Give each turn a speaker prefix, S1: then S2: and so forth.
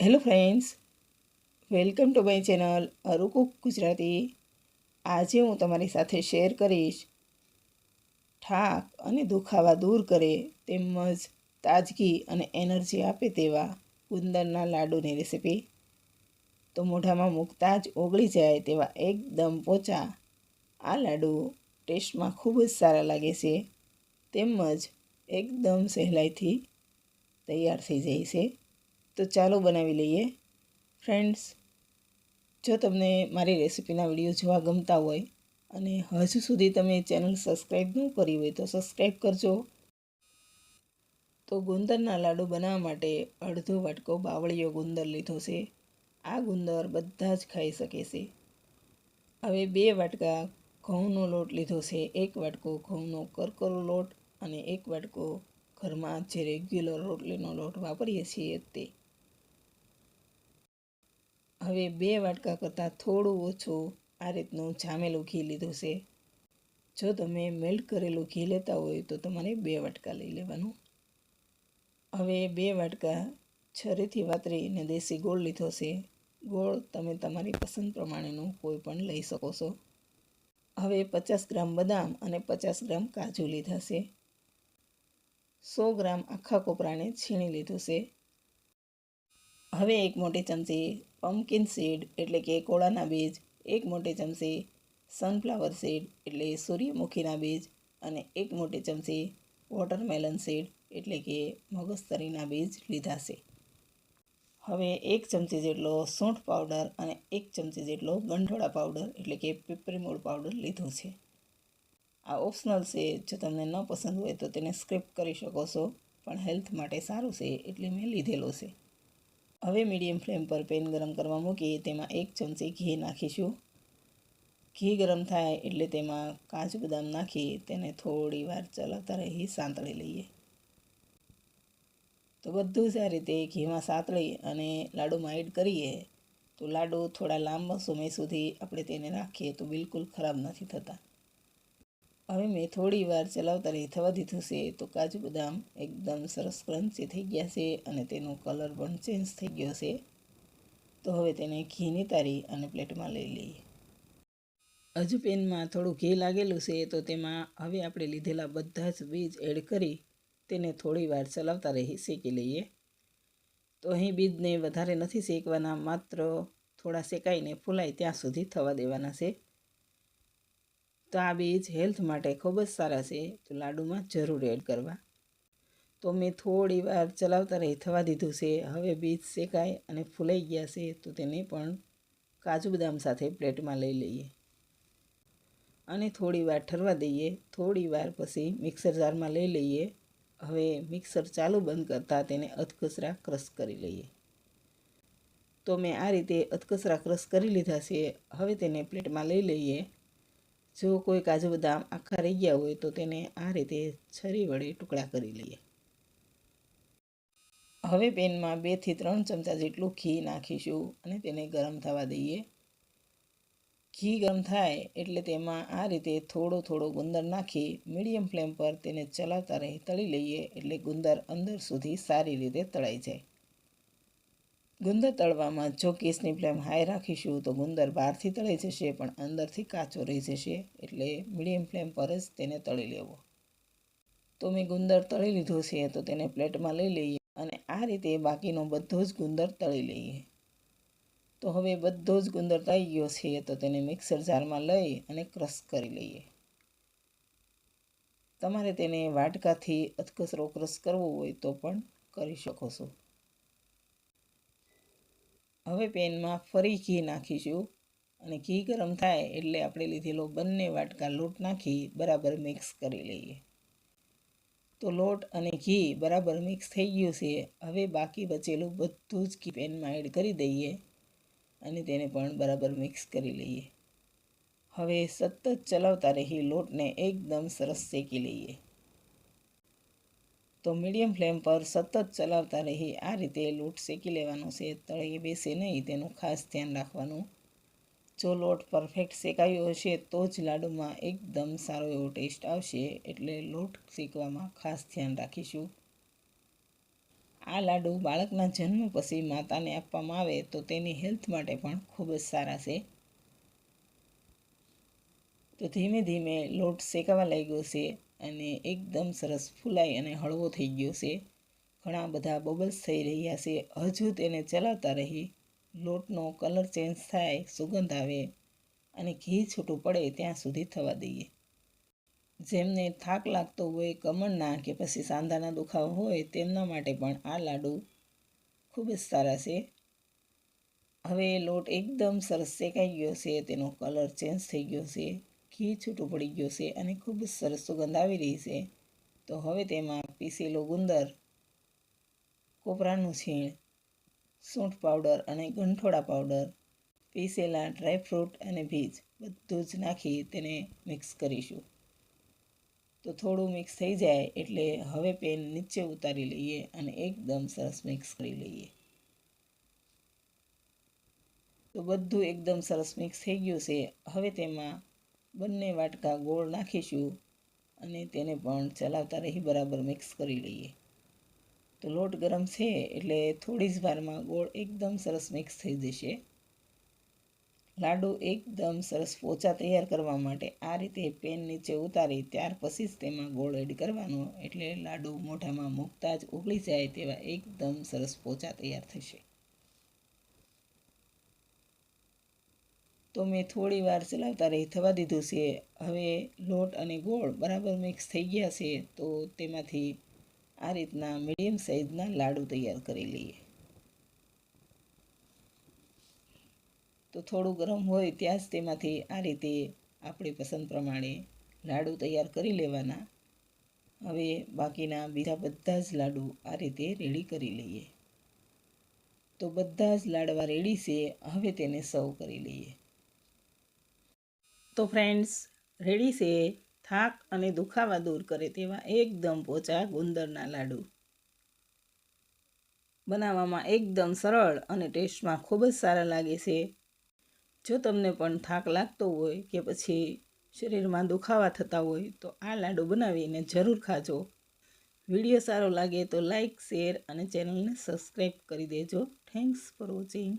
S1: Hello friends welcome to my channel અરુકુક Gujarati આજે હું તમારી સાથે શેર કરીશ થાક અને દુખાવા દૂર કરે તેમજ તાજગી અને એનર્જી આપે તેવા ગુંદરના લાડુની રેસીપી તો મોઢામાં મૂકતા જ ઓગળી જાય તેવા એકદમ પોચા આ લાડુ ટેસ્ટમાં ખૂબ જ સારા લાગે છે તેમજ એકદમ સહેલાઈથી તૈયાર થઈ જાય છે. તો ચાલો બનાવી લઈએ. ફ્રેન્ડ્સ જો તમને મારી રેસિપીના વીડિયો જોવા ગમતા હોય અને હજુ સુધી તમે ચેનલ સબસ્ક્રાઈબ ન કરી હોય તો સબસ્ક્રાઈબ કરજો. તો ગુંદરના લાડુ બનાવવા માટે અડધો વાટકો બાવળીયો ગુંદર લીધો છે. આ ગુંદર બધા જ ખાઈ શકે છે. હવે બે વાટકા ઘઉંનો લોટ લીધો છે. એક વાટકો ઘઉંનો કરકરો લોટ અને એક વાટકો ઘરમાં જે રેગ્યુલર રોટલીનો લોટ વાપરીએ છીએ તે. હવે બે વાટકા કરતાં થોડું ઓછું આ રીતનું જામેલું ઘી લીધું છે. જો તમે મેલ્ટ કરેલું ઘી લેતા હોય તો તમારે બે વાટકા લઈ લેવાનું. હવે બે વાટકા છરીથી વાતરીને દેશી ગોળ લીધો છે. ગોળ તમે તમારી પસંદ પ્રમાણેનું કોઈ પણ લઈ શકો છો. હવે પચાસ ગ્રામ બદામ અને પચાસ ગ્રામ કાજુ લીધા છે. સો ગ્રામ આખા કોપરાને છીણી લીધું છે. હવે એક મોટી ચમચી પમ્પકિન સીડ એટલે કે કોળાના બીજ, એક મોટી ચમચી સનફ્લાવર સીડ એટલે સૂર્યમુખીના બીજ, અને એક મોટી ચમચી વોટરમેલન સીડ એટલે કે મગજતરીના બીજ લીધા છે. હવે એક ચમચી જેટલો સૂંઠ પાવડર અને એક ચમચી જેટલો ગંઠોળા પાવડર એટલે કે પીપરીમૂળ પાવડર લીધો છે. આ ઓપ્શનલ છે, જો તમને ન પસંદ હોય તો તેને સ્ક્રિપ કરી શકો છો, પણ હેલ્થ માટે સારું છે, એટલે મેં લીધેલો છે. હવે મીડિયમ ફ્લેમ પર પેન ગરમ કરવા મૂકીએ તેમાં એક ચમચી ઘી નાખીશું. ઘી ગરમ થાય એટલે તેમાં કાજુ બદામ નાખી તેને થોડી વાર ચલાવતા રહી સાંતળી લઈએ. તો બધું જ આ રીતે ઘીમાં સાંતળી અને લાડુમાં એડ કરીએ. તો લાડુ થોડા લાંબા સમય સુધી આપણે તેને રાખીએ તો બિલકુલ ખરાબ નથી થતા. હવે મેં થોડી વાર ચલાવતા રહી. દીધું છે તો કાજુ બદામ એકદમ સરસ ક્રન્ચી થઈ ગયા છે અને તેનો કલર પણ ચેન્જ થઈ ગયો છે. તો હવે તેને ઘીની તારી અને પ્લેટમાં લઈ લઈએ. હજુ પેનમાં થોડું ઘી લાગેલું છે તો તેમાં હવે આપણે લીધેલા બધા જ બીજ એડ કરી તેને થોડી વાર ચલાવતા રહી શેકી લઈએ. તો અહીં બીજને વધારે નથી શેકવાના, માત્ર થોડા શેકાઈને ફૂલાય ત્યાં સુધી થવા દેવાના છે. તો આ બીજ હેલ્થ માટે ખૂબ જ સારા છે. તો લાડુમાં જરૂર એડ કરવા. તો મેં થોડી વાર ચલાવતા રહી, થવા દીધું છે. હવે બીજ શેકાય અને ફૂલાઈ ગયા છે, તો તેને પણ કાજુ બદામ સાથે પ્લેટમાં લઈ લઈએ. અને થોડી વાર ઠરવા દઈએ. થોડી વાર પછી મિક્સર જારમાં લઈ લઈએ. હવે મિક્સર ચાલુ બંધ કરતાં તેને અધકસરા ક્રશ કરી લઈએ. તો મેં આ રીતે અધકસરા ક્રશ કરી લીધા છે. હવે તેને પ્લેટમાં લઈ લઈએ. જો કોઈ કાજુ બદામ આખા રહી ગયા હોય તો તેને આ રીતે છરી વડે ટુકડા કરી લઈએ. હવે પેનમાં બેથી ત્રણ ચમચા જેટલું ઘી નાખીશું અને તેને ગરમ થવા દઈએ. ઘી ગરમ થાય એટલે તેમાં આ રીતે થોડો થોડો ગુંદર નાખી મીડિયમ ફ્લેમ પર તેને ચલાવતા રહી તળી લઈએ એટલે ગુંદર અંદર સુધી સારી રીતે તળાઈ જાય. ગુંદર તળવામાં જો કેસની ફ્લેમ હાઈ રાખીશું, તો ગુંદર બહારથી તળાઈ જશે, પણ અંદરથી કાચો રહી જશે. એટલે મીડિયમ ફ્લેમ પર જ તેને તળી લેવો. તો મેં ગુંદર તળી લીધો છે, તો તેને પ્લેટમાં લઈ લઈએ અને આ રીતે બાકીનો બધો જ ગુંદર તળી લઈએ. તો હવે બધો જ ગુંદર તળી ગયો છે, તો તેને મિક્સર જારમાં લઈ અને ક્રશ કરી લઈએ. તમારે તેને વાટકાથી અધકસરો ક્રશ કરવો હોય તો પણ કરી શકો છો. હવે પેનમાં ફરી ઘી નાખીશું અને ઘી ગરમ થાય એટલે આપણે લીધેલો બંને વાટકા લોટ નાખી બરાબર મિક્સ કરી લઈએ. તો લોટ અને ઘી બરાબર મિક્સ થઈ ગયું છે. હવે બાકી બચેલું બધું જ ઘી પેનમાં એડ કરી દઈએ અને તેને પણ બરાબર મિક્સ કરી લઈએ. હવે સતત ચલાવતા રહી લોટને એકદમ સરસ શેકી લઈએ. તો મીડિયમ ફ્લેમ પર સતત ચલાવતા રહી. આ રીતે લોટ શેકી લેવાનો છે. તળિયે બેસે નહીં, તેનું ખાસ ધ્યાન રાખવાનું. જો લોટ પરફેક્ટ શેકાયો હશે, તો જ લાડુમાં એકદમ સારો એવો ટેસ્ટ આવશે. એટલે લોટ શેકવામાં ખાસ ધ્યાન રાખીશું. આ લાડુ બાળકના જન્મ પછી માતાને આપવામાં આવે, તો તેની હેલ્થ માટે પણ ખૂબ જ સારા છે. તો ધીમે ધીમે લોટ શેકાવા લાગ્યો છે અને એકદમ સરસ ફૂલાઈ અને હળવો થઈ ગયો છે. ઘણા બધા બબલ્સ થઈ રહ્યા છે. હજુ તેને ચલાવતા રહી લોટનો કલર ચેન્જ થાય, સુગંધ આવે અને ઘી છૂટું પડે ત્યાં સુધી થવા દઈએ. જેમને થાક લાગતો હોય કમરના કે પછી સાંધાના દુખાવો હોય તેમના માટે પણ આ લાડુ ખૂબ જ સારા છે. હવે લોટ એકદમ સરસ શેકાઈ ગયો છે, તેનો કલર ચેન્જ થઈ ગયો છે. ઘી છૂટું પડી ગયું છે અને ખૂબ જ સરસ સુગંધ આવી રહી છે. તો હવે તેમાં પીસેલો ગુંદર, કોપરાનું છીણ, સૂંઠ પાવડર અને ગંઠોડા પાવડર, પીસેલા ડ્રાયફ્રૂટ અને ભીજ બધું જ નાખી તેને મિક્સ કરીશું. તો થોડું મિક્સ થઈ જાય એટલે હવે પેન નીચે ઉતારી લઈએ અને એકદમ સરસ મિક્સ કરી લઈએ. તો બધું એકદમ સરસ મિક્સ થઈ ગયું છે. હવે તેમાં બંને વાટકા ગોળ નાખીશું અને તેને પણ ચલાવતા રહી બરાબર મિક્સ કરી લઈએ. તો લોટ ગરમ છે એટલે થોડી જ વારમાં ગોળ એકદમ સરસ મિક્સ થઈ જશે. લાડુ એકદમ સરસ પોચા તૈયાર કરવા માટે આ રીતે પેન નીચે ઉતારી ત્યાર પછી જ તેમાં ગોળ એડ કરવાનો. એટલે લાડુ મોઢામાં મૂકતા જ ઉગળી જાય તેવા એકદમ સરસ પોચા તૈયાર થશે. તો મેં થોડી વાર ચલાવતા રહી, થવા દીધું છે. હવે લોટ અને ગોળ બરાબર મિક્સ થઈ ગયા છે, તો તેમાંથી આ રીતના મીડિયમ સાઇઝના લાડુ તૈયાર કરી લઈએ. તો થોડું ગરમ હોય ત્યાં જ તેમાંથી આ રીતે આપણી પસંદ પ્રમાણે લાડુ તૈયાર કરી લેવાના. હવે બાકીના બીજા બધા જ લાડુ આ રીતે રેડી કરી લઈએ. તો બધા જ લાડવા રેડી છે, હવે તેને સર્વ કરી લઈએ. તો ફ્રેન્ડ્સ રેડી છે થાક અને દુખાવા દૂર કરે તેવા એકદમ પોચા ગુંદરના લાડુ. બનાવવામાં એકદમ સરળ અને ટેસ્ટમાં ખૂબ જ સારા લાગે છે. જો તમને પણ થાક લાગતો હોય કે પછી શરીરમાં દુખાવા થતા હોય, તો આ લાડુ બનાવીને જરૂર ખાજો. વીડિયો સારો લાગે તો લાઇક શેર અને ચેનલને સબસ્ક્રાઈબ કરી દેજો. Thanks for watching